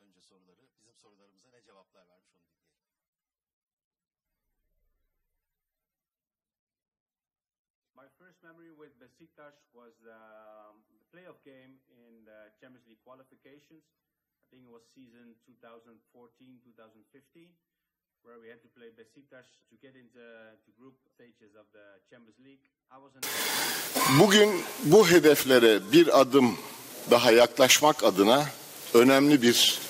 önce soruları. Bizim sorularımıza ne cevaplar vermiş onu dinleyelim. My first memory with Besiktas was the, um, the playoff game in the Champions League qualifications. I think it was season 2014-2015, where we had to play Besiktas to get into the group stages of the Champions League. I was in Bugün bu hedeflere bir adım daha yaklaşmak adına önemli bir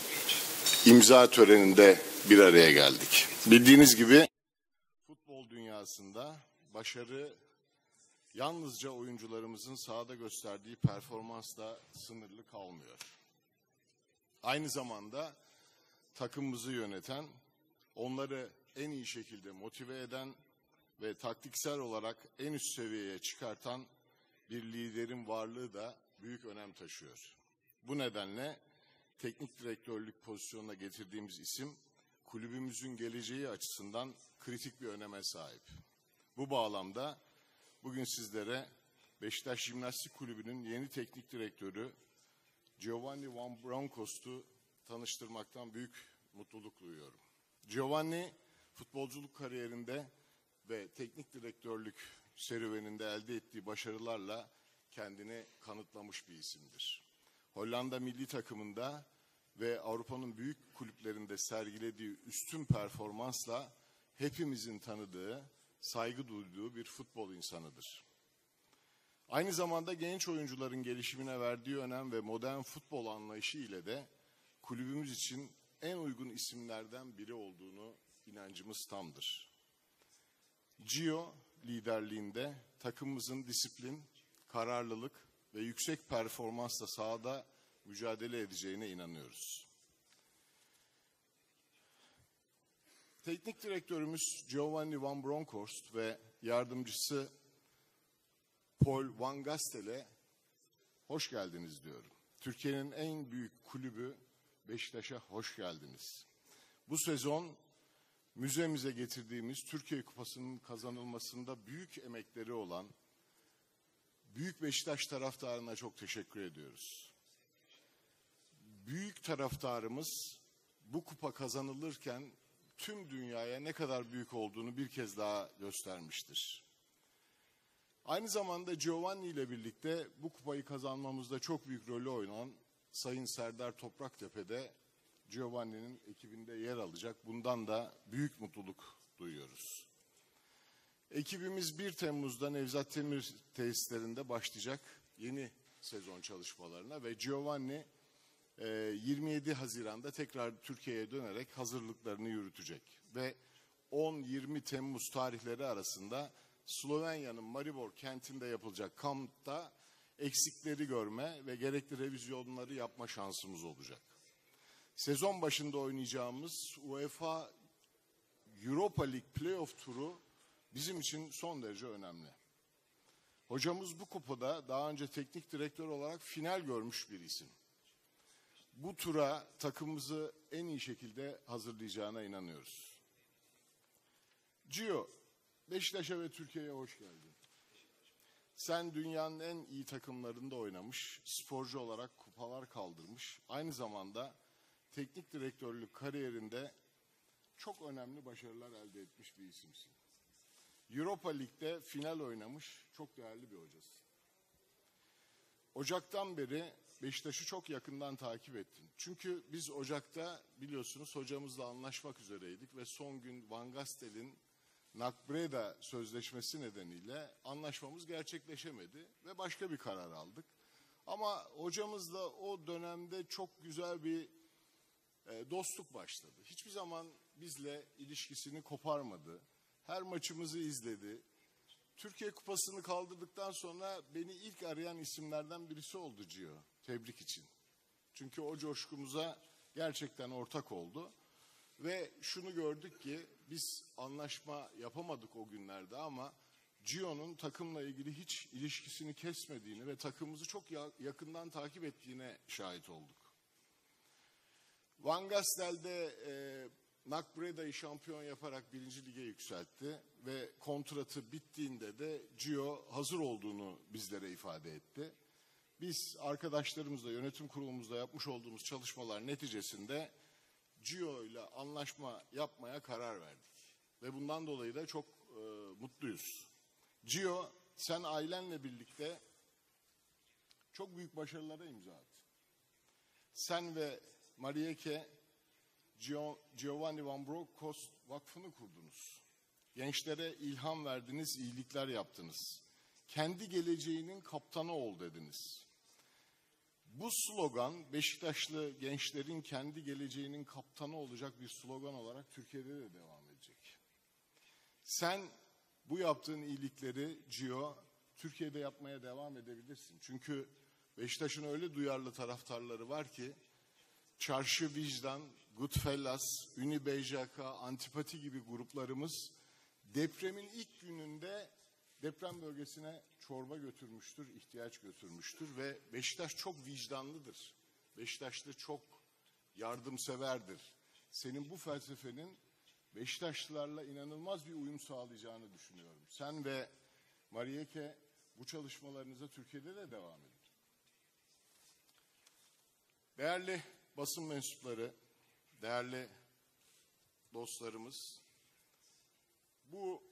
imza töreninde bir araya geldik. Bildiğiniz gibi futbol dünyasında başarı yalnızca oyuncularımızın sahada gösterdiği performansla sınırlı kalmıyor. Aynı zamanda takımımızı yöneten, onları en iyi şekilde motive eden ve taktiksel olarak en üst seviyeye çıkartan bir liderin varlığı da büyük önem taşıyor. Bu nedenle teknik direktörlük pozisyonuna getirdiğimiz isim kulübümüzün geleceği açısından kritik bir öneme sahip. Bu bağlamda bugün sizlere Beşiktaş Jimnastik Kulübü'nün yeni teknik direktörü Giovanni Van Bronckhorst'u tanıştırmaktan büyük mutluluk duyuyorum. Giovanni futbolculuk kariyerinde ve teknik direktörlük serüveninde elde ettiği başarılarla kendini kanıtlamış bir isimdir. Hollanda milli takımında ve Avrupa'nın büyük kulüplerinde sergilediği üstün performansla hepimizin tanıdığı, saygı duyduğu bir futbol insanıdır. Aynı zamanda genç oyuncuların gelişimine verdiği önem ve modern futbol anlayışı ile de kulübümüz için en uygun isimlerden biri olduğunu inancımız tamdır. Gio liderliğinde takımımızın disiplin, kararlılık ve yüksek performansla sahada mücadele edeceğine inanıyoruz. Teknik direktörümüz Giovanni Van Bronckhorst ve yardımcısı Paul Van Gastel'e hoş geldiniz diyorum. Türkiye'nin en büyük kulübü Beşiktaş'a hoş geldiniz. Bu sezon müzemize getirdiğimiz Türkiye Kupası'nın kazanılmasında büyük emekleri olan Büyük Beşiktaş taraftarına çok teşekkür ediyoruz. Büyük taraftarımız bu kupa kazanılırken tüm dünyaya ne kadar büyük olduğunu bir kez daha göstermiştir. Aynı zamanda Giovanni ile birlikte bu kupayı kazanmamızda çok büyük rolü oynayan Sayın Serdar Topraktepe de Giovanni'nin ekibinde yer alacak. Bundan da büyük mutluluk duyuyoruz. Ekibimiz 1 Temmuz'da Nevzat Demir tesislerinde başlayacak yeni sezon çalışmalarına ve Giovanni e, 27 Haziran'da tekrar Türkiye'ye dönerek hazırlıklarını yürütecek. Ve 10-20 Temmuz tarihleri arasında Slovenya'nın Maribor kentinde yapılacak kampta eksikleri görme ve gerekli revizyonları yapma şansımız olacak. Sezon başında oynayacağımız UEFA Europa League Playoff turu bizim için son derece önemli. Hocamız bu kupada daha önce teknik direktör olarak final görmüş bir isim. Bu tura takımımızı en iyi şekilde hazırlayacağına inanıyoruz. Gio, Beşiktaş'a ve Türkiye'ye hoş geldin. Sen dünyanın en iyi takımlarında oynamış, sporcu olarak kupalar kaldırmış, aynı zamanda teknik direktörlük kariyerinde çok önemli başarılar elde etmiş bir isimsin. Europa Lig'de final oynamış çok değerli bir hocasın. Ocaktan beri Beşiktaş'ı çok yakından takip ettin. Çünkü biz Ocak'ta biliyorsunuz hocamızla anlaşmak üzereydik ve son gün Van Gastel'in Nakbreda sözleşmesi nedeniyle anlaşmamız gerçekleşemedi ve başka bir karar aldık. Ama hocamızla o dönemde çok güzel bir e, dostluk başladı. Hiçbir zaman bizle ilişkisini koparmadı. Her maçımızı izledi. Türkiye Kupası'nı kaldırdıktan sonra beni ilk arayan isimlerden birisi oldu Gio. Tebrik için. Çünkü o coşkumuza gerçekten ortak oldu. Ve şunu gördük ki biz anlaşma yapamadık o günlerde ama Gio'nun takımla ilgili hiç ilişkisini kesmediğini ve takımımızı çok yakından takip ettiğine şahit olduk. Van Gastel'de e, Nakbreda'yı şampiyon yaparak birinci lige yükseltti ve kontratı bittiğinde de Gio hazır olduğunu bizlere ifade etti. biz arkadaşlarımızla, yönetim kurulumuzla yapmış olduğumuz çalışmalar neticesinde Gio ile anlaşma yapmaya karar verdik. Ve bundan dolayı da çok e, mutluyuz. Gio, sen ailenle birlikte çok büyük başarılara imza attın. Sen ve Marieke Giovanni Van Bronckhorst Vakfı'nı kurdunuz. Gençlere ilham verdiniz, iyilikler yaptınız. Kendi geleceğinin kaptanı ol dediniz. Bu slogan Beşiktaşlı gençlerin kendi geleceğinin kaptanı olacak bir slogan olarak Türkiye'de de devam edecek. Sen bu yaptığın iyilikleri Gio Türkiye'de yapmaya devam edebilirsin. Çünkü Beşiktaş'ın öyle duyarlı taraftarları var ki Çarşı Vicdan, Goodfellas, Uni Bejaka, Antipati gibi gruplarımız depremin ilk gününde deprem bölgesine çorba götürmüştür, ihtiyaç götürmüştür ve Beşiktaş çok vicdanlıdır. Beşiktaşlı çok yardımseverdir. Senin bu felsefenin Beşiktaşlılarla inanılmaz bir uyum sağlayacağını düşünüyorum. Sen ve Marieke bu çalışmalarınıza Türkiye'de de devam edin. Değerli basın mensupları, değerli dostlarımız, bu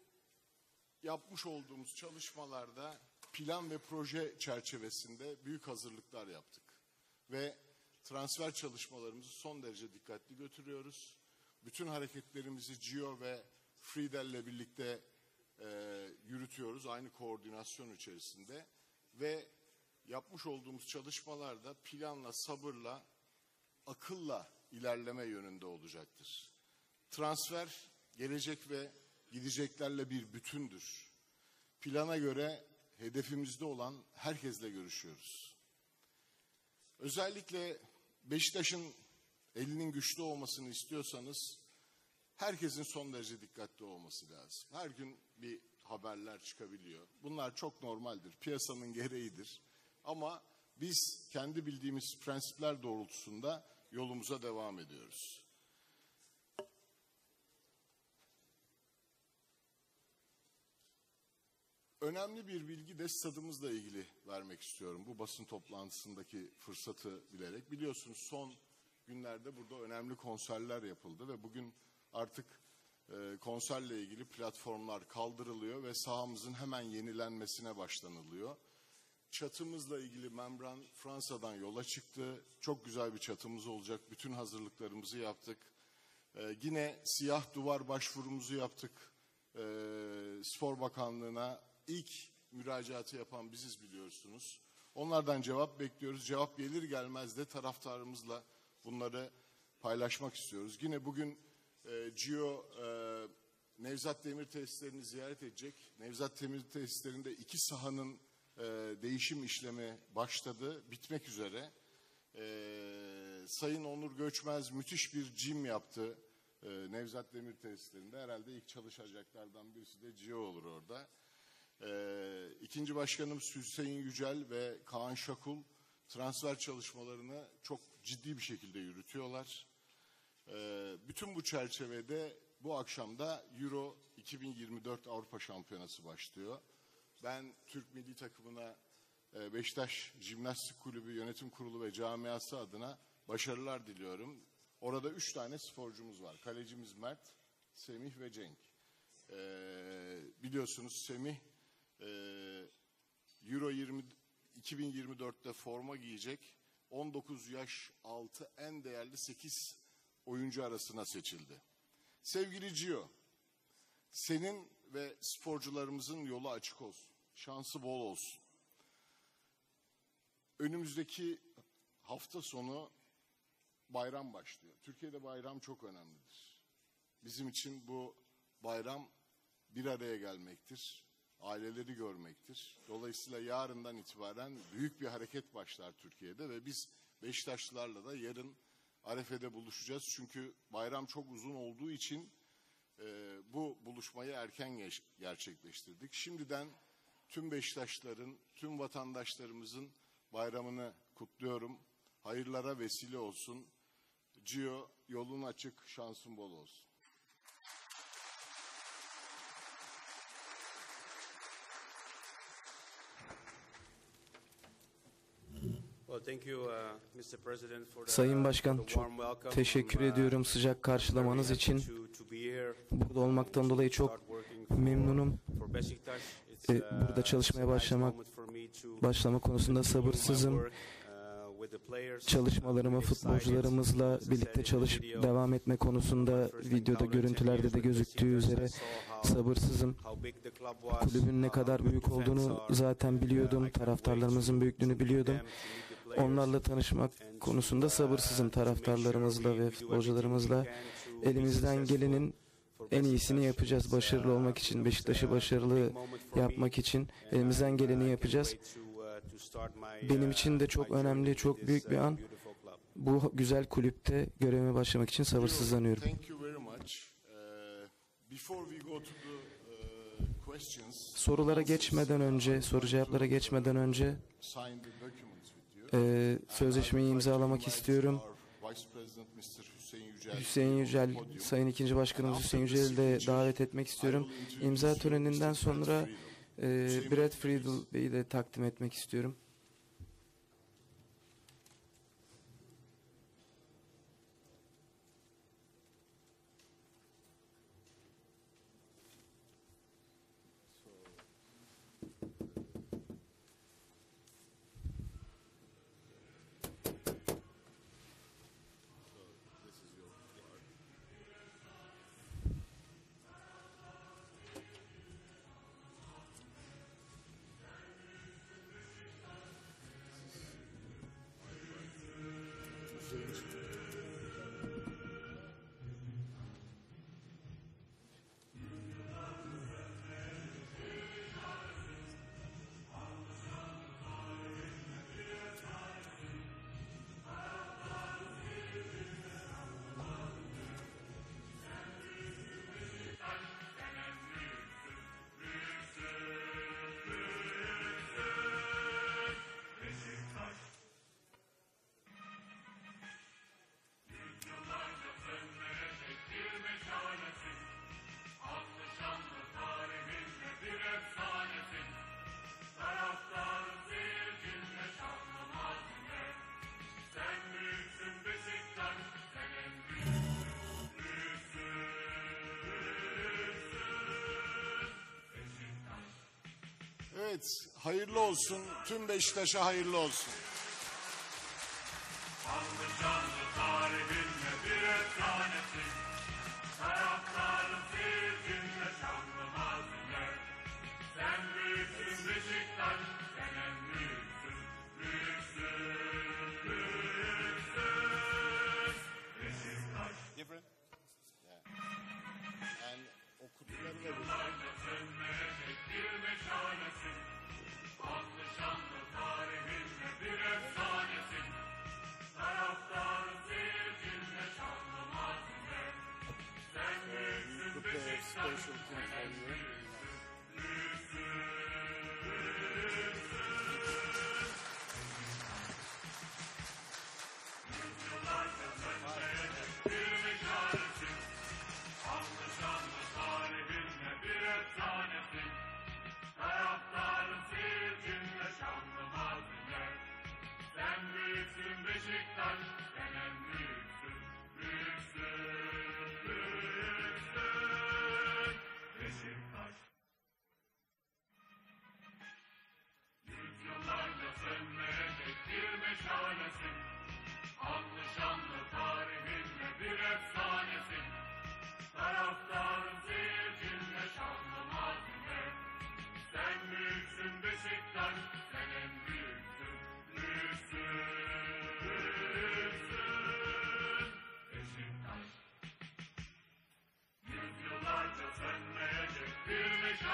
yapmış olduğumuz çalışmalarda plan ve proje çerçevesinde büyük hazırlıklar yaptık. Ve transfer çalışmalarımızı son derece dikkatli götürüyoruz. Bütün hareketlerimizi Gio ve Friedel ile birlikte e, yürütüyoruz aynı koordinasyon içerisinde ve yapmış olduğumuz çalışmalarda planla, sabırla, akılla ilerleme yönünde olacaktır. Transfer gelecek ve gideceklerle bir bütündür. Plana göre hedefimizde olan herkesle görüşüyoruz. Özellikle Beşiktaş'ın elinin güçlü olmasını istiyorsanız herkesin son derece dikkatli olması lazım. Her gün bir haberler çıkabiliyor. Bunlar çok normaldir. Piyasanın gereğidir. Ama biz kendi bildiğimiz prensipler doğrultusunda yolumuza devam ediyoruz. Önemli bir bilgi de stadımızla ilgili vermek istiyorum. Bu basın toplantısındaki fırsatı bilerek. Biliyorsunuz son günlerde burada önemli konserler yapıldı ve bugün artık e, konserle ilgili platformlar kaldırılıyor ve sahamızın hemen yenilenmesine başlanılıyor. Çatımızla ilgili membran Fransa'dan yola çıktı. Çok güzel bir çatımız olacak. Bütün hazırlıklarımızı yaptık. Ee, yine siyah duvar başvurumuzu yaptık. Ee, Spor Bakanlığı'na ilk müracaatı yapan biziz biliyorsunuz. Onlardan cevap bekliyoruz. Cevap gelir gelmez de taraftarımızla bunları paylaşmak istiyoruz. Yine bugün e, Gio e, Nevzat Demir tesislerini ziyaret edecek. Nevzat Demir tesislerinde iki sahanın e, değişim işlemi başladı, bitmek üzere. E, Sayın Onur Göçmez müthiş bir cim yaptı e, Nevzat Demir tesislerinde. Herhalde ilk çalışacaklardan birisi de Gio olur orada. E, ikinci başkanımız Hüseyin Yücel ve Kaan Şakul transfer çalışmalarını çok ciddi bir şekilde yürütüyorlar. E, bütün bu çerçevede bu akşam da Euro 2024 Avrupa Şampiyonası başlıyor. Ben Türk milli takımına e, Beşiktaş Jimnastik Kulübü Yönetim Kurulu ve camiası adına başarılar diliyorum. Orada üç tane sporcumuz var. Kalecimiz Mert, Semih ve Cenk. E, biliyorsunuz Semih e, Euro 20, 2024'te forma giyecek. 19 yaş altı en değerli 8 oyuncu arasına seçildi. Sevgili Gio, senin ve sporcularımızın yolu açık olsun. Şansı bol olsun. Önümüzdeki hafta sonu bayram başlıyor. Türkiye'de bayram çok önemlidir. Bizim için bu bayram bir araya gelmektir. Aileleri görmektir. Dolayısıyla yarından itibaren büyük bir hareket başlar Türkiye'de ve biz Beşiktaşlılarla da yarın Arefe'de buluşacağız. Çünkü bayram çok uzun olduğu için e, bu buluşmayı erken gerçekleştirdik. Şimdiden tüm Beşiktaşların, tüm vatandaşlarımızın bayramını kutluyorum. Hayırlara vesile olsun. Gio yolun açık, şansın bol olsun. Well, thank you, uh, Mr. President, for the- Sayın Başkan, çok teşekkür uh, ediyorum sıcak karşılamanız için. Burada olmaktan dolayı çok memnunum. E, burada çalışmaya başlamak- Başlama konusunda sabırsızım. Çalışmalarımı futbolcularımızla birlikte video, devam etme konusunda videoda encounter 10 görüntülerde de gözüktüğü üzere sabırsızım. Kulübün ne kadar büyük olduğunu zaten biliyordum. Taraftarlarımızın büyüklüğünü biliyordum. Onlarla tanışmak konusunda sabırsızım taraftarlarımızla ve futbolcularımızla. Elimizden gelenin en iyisini yapacağız başarılı olmak için, Beşiktaş'ı başarılı yapmak için elimizden geleni yapacağız. Benim için de çok önemli, çok büyük bir an. Bu güzel kulüpte görevime başlamak için sabırsızlanıyorum. Uh, uh, Sorulara geçmeden önce, soru cevaplara geçmeden önce e, sözleşmeyi imzalamak istiyorum. Hüseyin Yücel. Hüseyin Yücel. Sayın ikinci Başkanımız Hüseyin Yücel'i de davet etmek istiyorum. İmza töreninden sonra e, Brad Friedel Bey'i de takdim etmek istiyorum. change. Evet, hayırlı olsun. Tüm Beşiktaş'a hayırlı olsun. Different?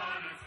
Amen.